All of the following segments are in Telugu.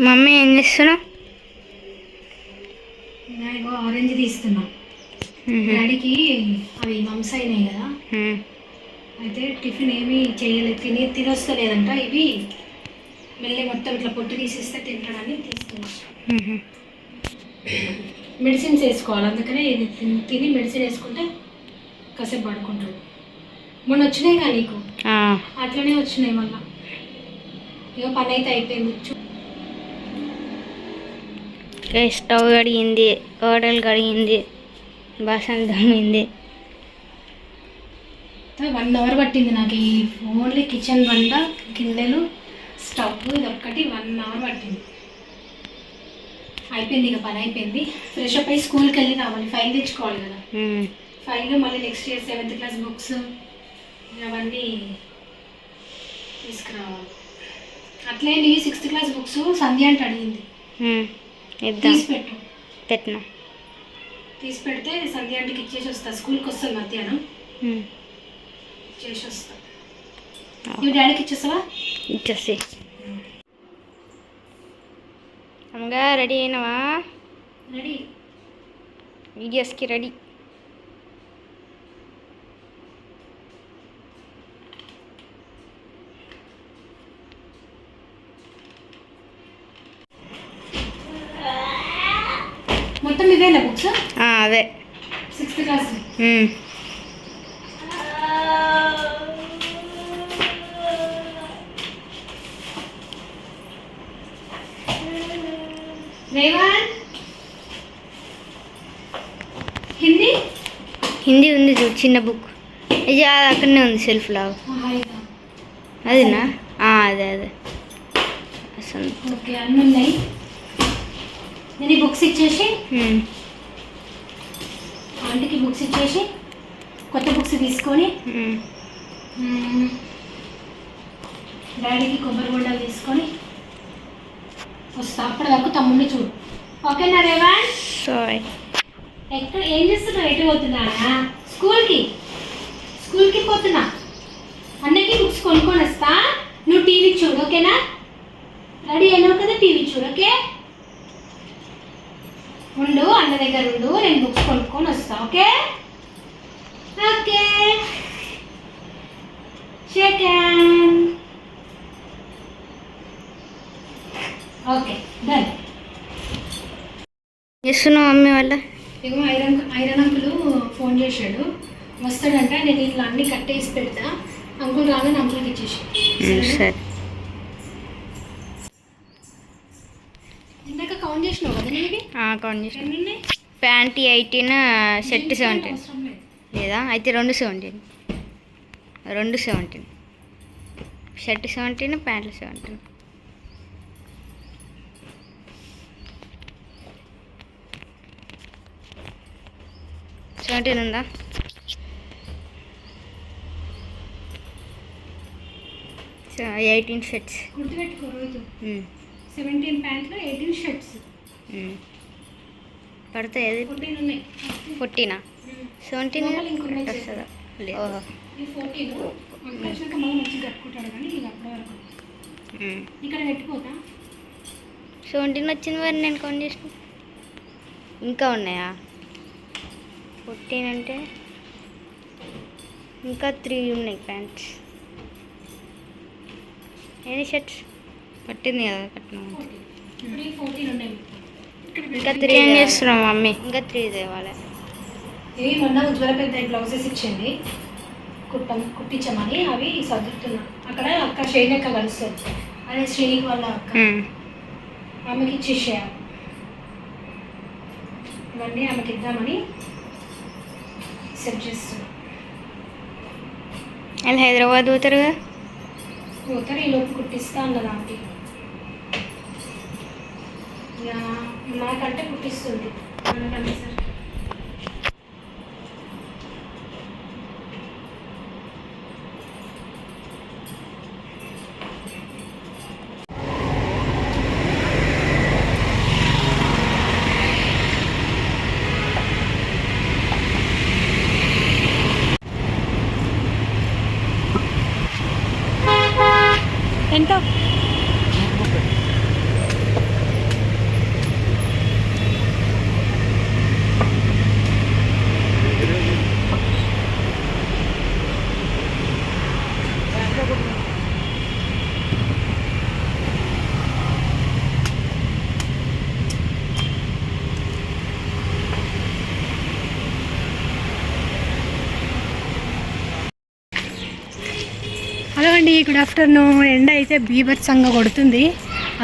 మమ్మీ ఏం చేస్తున్నావు ఇగో ఆరెంజ్ తీస్తున్నా. డాడీకి అవి మమ్స్ అయినాయి కదా. అయితే టిఫిన్ ఏమీ చేయలేదు తిని తినొస్తలేదంట. ఇవి మెల్లి మొత్తం ఇట్లా పొట్టు తీసేస్తే తింటాడని తీస్తున్నా. మెడిసిన్స్ వేసుకోవాలి. అందుకనే ఇది తిని- మెడిసిన్ వేసుకుంటే కాసేపు పడుకుంటాడు. మొన్న వచ్చినాయి నీకు? అట్లనే వచ్చినాయి మళ్ళా. ఇక పని అయితే అయిపోయింది. స్టవ్ కడిగింది కోడలు కడిగింది బాసన దమ్మింది వన్ అవర్ పట్టింది నాకు ఈ ఓన్లీ కిచెన్ వంట గిన్నెలు స్టవ్ ఇది ఒక్కటి వన్ అవర్ పట్టింది. అయిపోయింది ఇక పని అయిపోయింది. ఫ్రెష్ అప్ అయ్యి స్కూల్కి వెళ్ళి రావాలి ఫైల్ తెచ్చుకోవాలి కదా. ఫైల్ మళ్ళీ next year seventh class books అవన్నీ తీసుకురావాలి. అట్లే నీ సిక్స్త్ క్లాస్ బుక్స్ సంధ్య అంటే అడిగింది. ఇద్దాం. పెట్టినా. తీసి పెడితే సంధ్య ఇచ్చేసి వస్తా. స్కూల్కి వస్తుంది మధ్యాహ్నం. ఇచ్చేసి వస్తా. నువ్వు డాడీకి ఇచ్చేస్తావా? ఇచ్చేసి. అమ్మగా రెడీ అయినావా? రెడీ. వీడియోస్కి రెడీ. మొత్తం ఇవేనా బుక్స్? అదే. Sixth class. రేవాన్? హిందీ? హిందీ ఉంది చూడు చిన్న బుక్. ఇది అది అక్కడనే ఉంది సెల్ఫ్ లాగా హాయిగా అదేనా? అదే అదే. అసలు ఓకే అన్నీ ఉన్నాయి. నేను ఈ బుక్స్ ఇచ్చేసి. ఆంటీకి బుక్స్ ఇచ్చేసి కొత్త బుక్స్ తీసుకొని డాడీకి కొబ్బరి బొండాలు తీసుకొని వస్తా. అప్పటి వరకు తమ్ముడిని చూడు. ఓకేనా రేవాన్ సారీ ఎక్కడ ఏం చేస్తున్నావు? ఎటు పోతున్నానా స్కూల్కి? స్కూల్కి పోతున్నా. అన్నకి బుక్స్ కొనుక్కొని వస్తా. నువ్వు టీవీ చూడు ఓకేనా? రెడీ అయినావు కదా టీవీ చూడు ఓకే? ఉండు అన్న దగ్గర ఉండు నేను బుక్స్ కొనుక్కొని వస్తా okay? Okay. Second okay done చేస్తున్నావు మమ్మీ వాళ్ళ. ఇగో ఐరన్ ఐరన్ అంకుల్ ఫోన్ చేశాడు. వస్తాడంట నేను ఇట్లా అన్ని కట్టేసి పెడతా. అంకుల్ రాగానే అంకుల్కి ఇచ్చేసి. సరే ఇందాక కౌంట్ చేసినావు కదా నీవి కౌంట్ చేసిన ఎన్ని ఉన్నాయి ప్యాంట్ ఎయిటీన్ షర్ట్ సెవెంటీన్. లేదు. లేదా అయితే రెండు సెవెంటీన్. రెండు సెవెంటీన్. షర్ట్ సెవెంటీన్ ప్యాంట్లు సెవెంటీన్. సెవెంటీన్ ఉందా? Eighteen shirts. గుర్తుపెట్టుకో రోజు. సెవెంటీన్ ప్యాంట్లు ఎయిటీన్ షర్ట్స్. పడతాయి ఏది? ఫోర్టీన్ సెవెంటీన్ వస్తుందా? ఓహో. సెవెంటీన్ వచ్చింది మరి నేను కౌంట్ చేసిన. ఇంకా ఉన్నాయా? ఫోర్టీన్ అంటే ఇంకా త్రీ ఉన్నాయి ప్యాంట్స్ ఎన్ని షర్ట్స్? పట్టింది కదా కట్టిన ఇప్పుడు ఈ ఫోర్టీన్ ఉన్నాయి ఇంకా త్రీ ఏం చేస్తున్నాం మమ్మీ? ఇంకా త్రీ తేవాలి ఇవి మొన్న ఉజ్వల పెద్ద బ్లౌజెస్ ఇచ్చింది. కుట్టం కుట్టించమని అవి సర్దుతున్నా. అక్కడ అక్క అక్క కలుస్తుంది. అదే శ్రీనికి వాళ్ళ అక్క. ఆమెకి ఇచ్చేసేయాలి ఇవన్నీ ఆమెకి ఇద్దామని సెట్ చేస్తున్నా. వాళ్ళు హైదరాబాద్ పోతారు ఈ లోపు కుట్టిస్తా అన్నది ఆంటీ. మాకంటే పుట్టిస్తుంది. కుట్టిస్తుంది మనకంటే ఎంత హలో అండి గుడ్ ఆఫ్టర్నూన్ ఎండ అయితే బీభత్సంగా కొడుతుంది.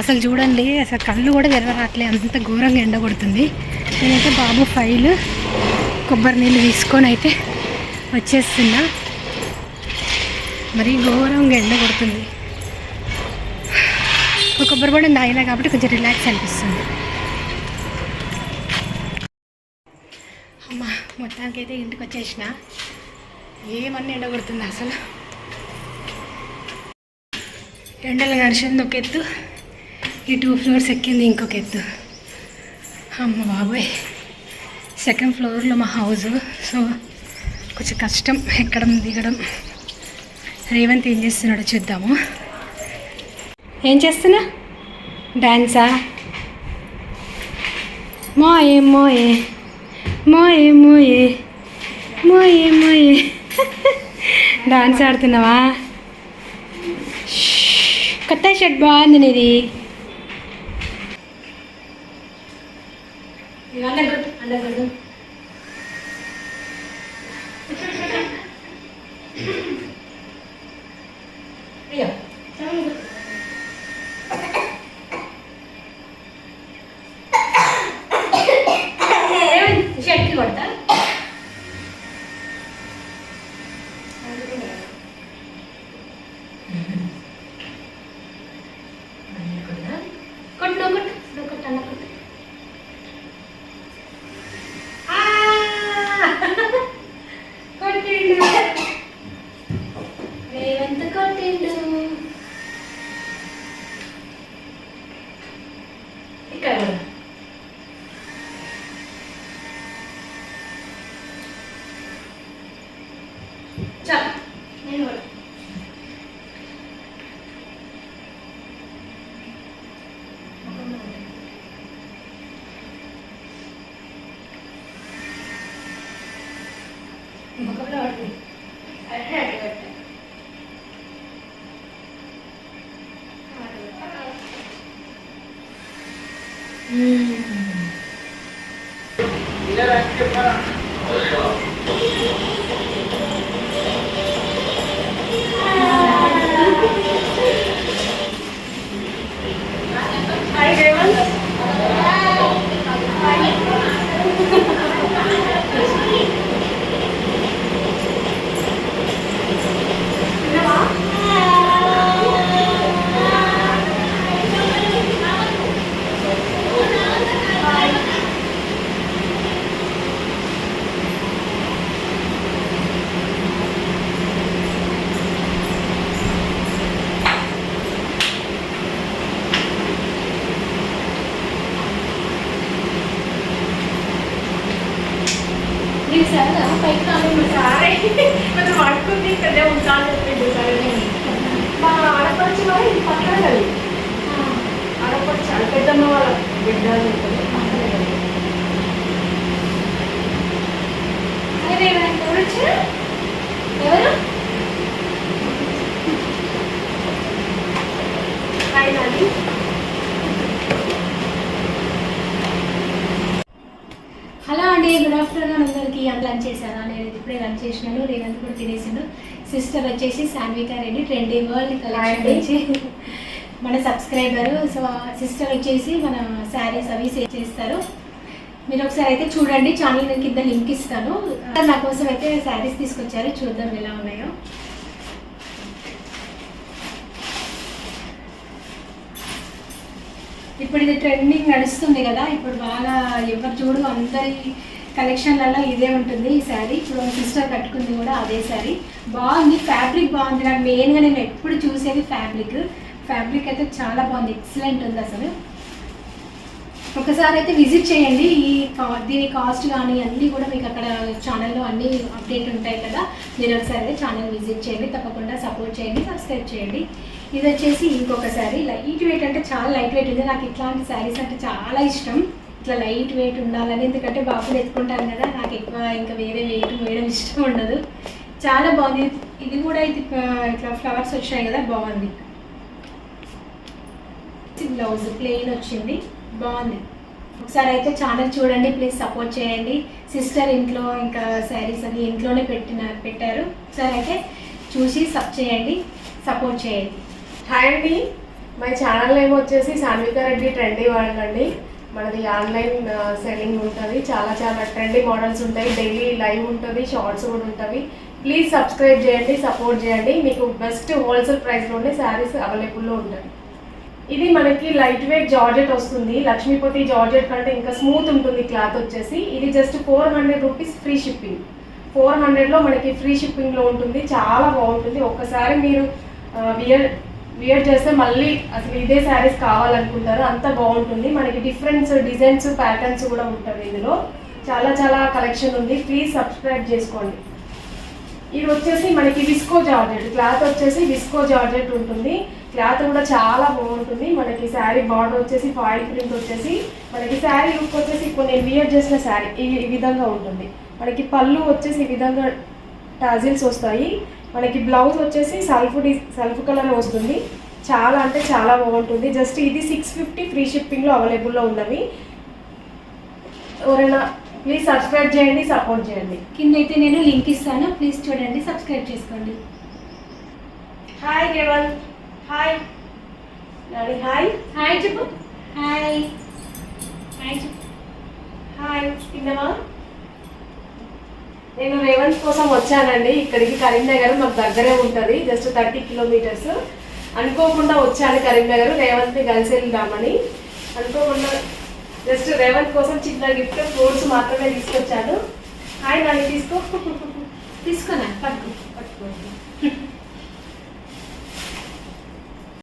అసలు చూడండి అసలు కళ్ళు కూడా తెరవరాట్లే అంత ఘోరంగా ఎండ కొడుతుంది. నేనైతే బాబు ఫైల్ కొబ్బరి నీళ్ళు తీసుకొని అయితే వచ్చేస్తున్నా. మరీ ఘోరంగా ఎండ కొడుతుంది. కొబ్బరి బొండం తాగినా కాబట్టి కొంచెం రిలాక్స్ అనిపిస్తుంది. అమ్మ మొత్తానికైతే ఇంటికి వచ్చేసిన. ఏమన్నా ఎండ కొడుతుంది అసలు? ఎండలు నడిచింది ఒక ఎత్తు. ఈ టూ ఫ్లోర్స్ ఎక్కింది ఇంకొక ఎత్తు. అమ్మ బాబోయ్. సెకండ్ ఫ్లోర్లో మా హౌస్ సో కొంచెం కష్టం ఎక్కడం దిగడం. రేవంత్ ఏం చేస్తున్నాడో చూద్దాము. ఏం చేస్తున్నా? డ్యాన్సా మోయే మోయే. మోయే మోయే. మోయే మోయే. డాన్స్ ఆడుతున్నావా? కొత్త షర్ట్ బాగుంది నీది షర్ట్కి కొడతా కొట్టు నువ్వు కొట్టు నువ్వు కొట్టు అన్న కొట్టు ఆ! కొట్టిండు రేవంత్ కొట్టిండు ఇక్కడ కూడా. చాలు నేను కూడా ముఖంలో పడుతుంది అట్టే అట్టే పెట్టా నీకు సరదా పైకి రాలేదు సరే కొంచెం పడుకుంది ఇక్కడే ఉంటాను చెప్పిండు సరే మా ఆడపడుచు మరి ఇది పక్కన కదా ఆడపడుచు అది పెద్దమ్మ వాళ్ళ బిడ్డ అని ఉంటుంది. పక్కనే కదా. అరే ఎవరైనా ఎవరొచ్చు ఎవరు హలో అండి గుడ్ ఆఫ్టర్నూన్ అందరికి. అంత లంచ్ చేశాను నేను ఇప్పుడే లంచ్ చేసినాను రేవంత్ కూడా తినేసిండు. సిస్టర్ వచ్చేసి Sanvika Reddy trendy world collection మన సబ్స్క్రైబర్ సో సిస్టర్ వచ్చేసి మన శారీస్ అవి సేల్ చేస్తారు. మీరు ఒకసారి అయితే చూడండి ఛానల్ నేను కింద లింక్ ఇస్తాను. నా కోసం అయితే శారీస్ తీసుకొచ్చారు చూద్దాం ఎలా ఉన్నాయో. ఇప్పుడు ఇది ట్రెండింగ్ నడుస్తుంది కదా ఇప్పుడు బాగా ఎవరు చూడు అందరి కలెక్షన్లలో ఇదే ఉంటుంది ఈ శారీ. ఇప్పుడు సిస్టర్ కట్టుకుంది కూడా అదే శారీ. బాగుంది ఫ్యాబ్రిక్ బాగుంది. నాకు మెయిన్గా నేను ఎప్పుడు చూసేది ఫ్యాబ్రిక్ ఫ్యాబ్రిక్ అయితే చాలా బాగుంది. ఎక్సలెంట్ ఉంది అసలు. ఒకసారి అయితే విజిట్ చేయండి. ఈ కా- దీని కాస్ట్ కానీ అన్నీ కూడా మీకు అక్కడ ఛానల్లో అన్నీ అప్డేట్ ఉంటాయి కదా. మీరు ఒకసారి అయితే ఛానల్ విజిట్ చేయండి. తప్పకుండా సపోర్ట్ చేయండి. సబ్స్క్రైబ్ చేయండి. ఇది వచ్చేసి ఇంకొక శారీ లైట్ వెయిట్ అంటే చాలా లైట్ వెయిట్ ఉంది. నాకు ఇట్లాంటి శారీస్ అంటే చాలా ఇష్టం. ఇట్లా లైట్ వెయిట్ ఉండాలని. ఎందుకంటే బాబుని ఎత్తుకుంటాను కదా. నాకు ఎక్కువ ఇంకా వేరే వెయిట్ వేయడం ఇష్టం ఉండదు. చాలా బాగుంది. ఇది కూడా ఇది ఇట్లా ఫ్లవర్స్ వచ్చాయి కదా. బాగుంది. బ్లౌజ్ ప్లెయిన్ వచ్చింది. బాగుంది. ఒకసారి అయితే ఛానల్ చూడండి ప్లీజ్ సపోర్ట్ చేయండి. సిస్టర్ ఇంట్లో ఇంకా శారీస్ అని ఇంట్లోనే పెట్టిన పెట్టారు. ఒకసారి అయితే చూసి సబ్ చేయండి సపోర్ట్ చేయండి. హాయ్ అండి. మై ఛానల్ నేమ్ వచ్చేసి సాన్వికా రెడ్డి ట్రెండీ వరల్డ్ అండి మనది ఆన్లైన్ సెల్లింగ్ ఉంటుంది. చాలా చాలా ట్రెండీ మోడల్స్ ఉంటాయి. డైలీ లైవ్ ఉంటుంది షార్ట్స్ కూడా ఉంటుంది ప్లీజ్ సబ్స్క్రైబ్ చేయండి సపోర్ట్ చేయండి. మీకు బెస్ట్ హోల్సేల్ ప్రైస్లోనే శారీస్ అవైలబుల్లో ఉంటాయి. ఇది మనకి లైట్ వెయిట్ జార్జెట్ వస్తుంది. లక్ష్మీపతి జార్జెట్ కంటే ఇంకా స్మూత్ ఉంటుంది క్లాత్ వచ్చేసి. ఇది just four hundred rupees free shipping. Four హండ్రెడ్లో మనకి ఫ్రీ షిప్పింగ్లో ఉంటుంది. చాలా బాగుంటుంది. ఒక్కసారి మీరు వియర్ వియర్ చేస్తే మళ్ళీ అసలు ఇదే శారీస్ కావాలనుకుంటారు. అంత బాగుంటుంది. మనకి డిఫరెన్స్ డిజైన్స్ ప్యాటర్న్స్ కూడా ఉంటుంది ఇందులో. చాలా చాలా కలెక్షన్ ఉంది. ప్లీజ్ సబ్స్క్రైబ్ చేసుకోండి. ఇది వచ్చేసి మనకి విస్కో జార్జెట్. క్లాత్ వచ్చేసి విస్కో జార్జెట్ ఉంటుంది. క్లాత్ కూడా చాలా బాగుంటుంది. మనకి శారీ బార్డర్ వచ్చేసి ఫాయిల్ ప్రింట్ వచ్చేసి మనకి శారీ లుక్ వచ్చేసి కొన్ని వియర్ చేసిన శారీ ఈ ఈ విధంగా ఉంటుంది. మనకి పళ్ళు వచ్చేసి ఈ విధంగా టాజిల్స్ వస్తాయి. మనకి బ్లౌజ్ వచ్చేసి సల్ఫ్ డి సల్ఫ్ కలర్ వస్తుంది. చాలా అంటే చాలా బాగుంటుంది. జస్ట్ ఇది సిక్స్ ఫిఫ్టీ ఫ్రీ షిప్పింగ్లో అవైలబుల్లో ఉన్నవి. ఎవరైనా ప్లీజ్ సబ్స్క్రైబ్ చేయండి సపోర్ట్ చేయండి. కింద అయితే నేను లింక్ ఇస్తాను ప్లీజ్ చూడండి సబ్స్క్రైబ్ చేసుకోండి. Hi Revanth hi Nani hi hi చెప్పు హాయ్ హాయ్ చెప్పు హాయ్ తిన్నవా నేను రేవంత్ కోసం వచ్చానండి. ఇక్కడికి కరీంనగర్ మాకు దగ్గరే ఉంటుంది. Just thirty kilometres. అనుకోకుండా వచ్చాను కరీంనగర్. రేవంత్ని కలిసి వెళ్దామని. అనుకోకుండా జస్ట్ రేవంత్ కోసం చిన్న గిఫ్ట్ ఫ్రూట్స్ మాత్రమే తీసుకొచ్చాను హాయ్ నాకు తీసుకో. తీసుకున్నా పట్టుకో పట్టుకోండి